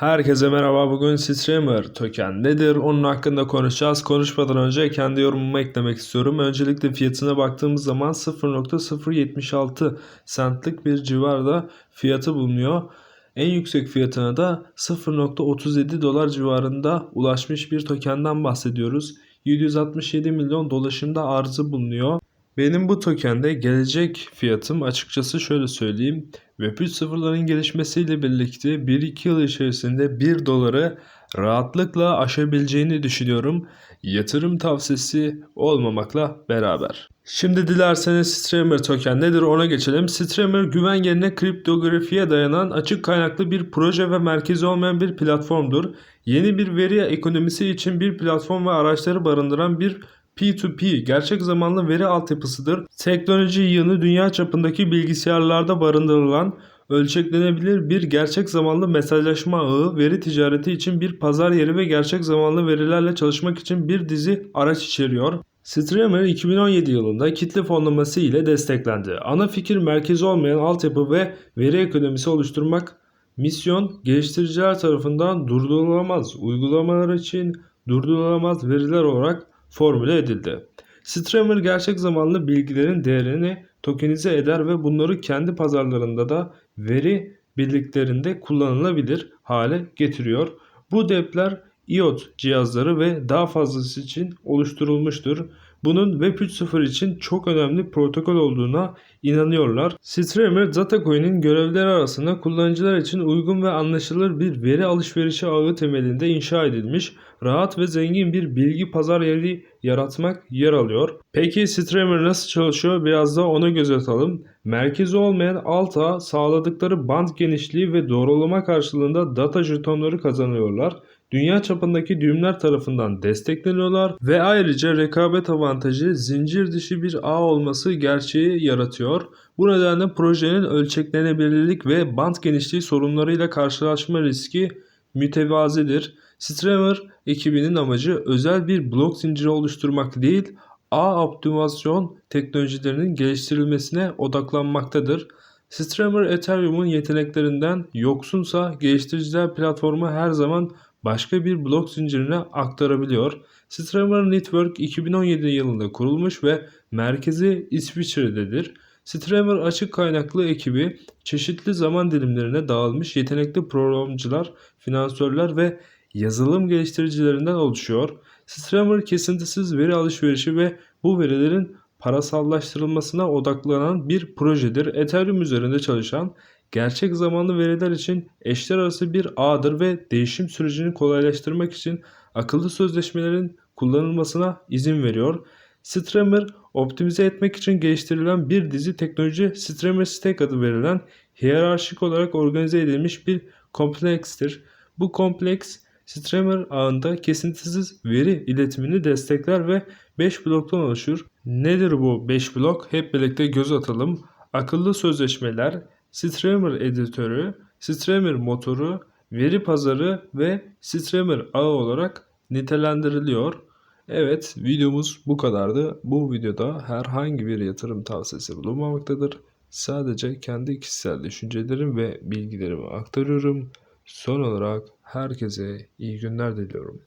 Herkese merhaba. Bugün Streamer token nedir? Onun hakkında konuşacağız. Konuşmadan önce kendi yorumumu eklemek istiyorum. Öncelikle fiyatına baktığımız zaman 0.076 centlik bir civarda fiyatı bulunuyor. En yüksek fiyatına da 0.37 dolar civarında ulaşmış bir tokenden bahsediyoruz. 767 milyon dolaşımda arzı bulunuyor. Benim bu tokende gelecek fiyatım açıkçası şöyle söyleyeyim. Web 3.0'ların gelişmesiyle birlikte 1-2 yıl içerisinde 1 doları rahatlıkla aşabileceğini düşünüyorum. Yatırım tavsiyesi olmamakla beraber. Şimdi dilerseniz Streamer token nedir ona geçelim. Streamer güven yerine kriptografiye dayanan açık kaynaklı bir proje ve merkezi olmayan bir platformdur. Yeni bir veri ekonomisi için bir platform ve araçları barındıran bir P2P gerçek zamanlı veri altyapısıdır. Teknoloji yığını dünya çapındaki bilgisayarlarda barındırılan ölçeklenebilir bir gerçek zamanlı mesajlaşma ağı, veri ticareti için bir pazar yeri ve gerçek zamanlı verilerle çalışmak için bir dizi araç içeriyor. Streamer 2017 yılında kitle fonlaması ile desteklendi. Ana fikir merkezi olmayan altyapı ve veri ekonomisi oluşturmak. Misyon geliştiriciler tarafından durdurulamaz uygulamalar için durdurulamaz veriler olarak formüle edildi. Streamer gerçek zamanlı bilgilerin değerini tokenize eder ve bunları kendi pazarlarında da veri birliklerinde kullanılabilir hale getiriyor. Bu depler IoT cihazları ve daha fazlası için oluşturulmuştur. Bunun Web 3.0 için çok önemli protokol olduğuna inanıyorlar. Streamer Datacoin'in görevleri arasında kullanıcılar için uygun ve anlaşılır bir veri alışverişi ağı temelinde inşa edilmiş rahat ve zengin bir bilgi pazar yeri yaratmak yer alıyor. Peki Streamer nasıl çalışıyor? Biraz da ona göz atalım. Merkezi olmayan alt ağ sağladıkları band genişliği ve doğrulama karşılığında data jetonları kazanıyorlar. Dünya çapındaki düğümler tarafından destekleniyorlar ve ayrıca rekabet avantajı zincir dışı bir ağ olması gerçeği yaratıyor. Bu nedenle projenin ölçeklenebilirlik ve band genişliği sorunlarıyla karşılaşma riski mütevazidir. Streamer ekibinin amacı özel bir blok zinciri oluşturmak değil, ağ optimasyon teknolojilerinin geliştirilmesine odaklanmaktadır. Streamer Ethereum'un yeteneklerinden yoksunsa geliştiriciler platformu her zaman başka bir blok zincirine aktarabiliyor. Streamer Network 2017 yılında kurulmuş ve merkezi İsviçre'dedir. Streamer açık kaynaklı ekibi çeşitli zaman dilimlerine dağılmış yetenekli programcılar, finansörler ve yazılım geliştiricilerinden oluşuyor. Streamer kesintisiz veri alışverişi ve bu verilerin parasallaştırılmasına odaklanan bir projedir. Ethereum üzerinde çalışan gerçek zamanlı veriler için eşler arası bir ağdır ve değişim sürecini kolaylaştırmak için akıllı sözleşmelerin kullanılmasına izin veriyor. Streamer optimize etmek için geliştirilen bir dizi teknoloji Streamer Stack adı verilen hiyerarşik olarak organize edilmiş bir komplekstir. Bu kompleks Streamer ağında kesintisiz veri iletimini destekler ve 5 bloktan oluşur. Nedir bu 5 blok? Hep birlikte göz atalım. Akıllı sözleşmeler, Streamer editörü, Streamer motoru, veri pazarı ve Streamer ağı olarak nitelendiriliyor. Evet videomuz bu kadardı. Bu videoda herhangi bir yatırım tavsiyesi bulunmamaktadır. Sadece kendi kişisel düşüncelerim ve bilgilerimi aktarıyorum. Son olarak herkese iyi günler diliyorum.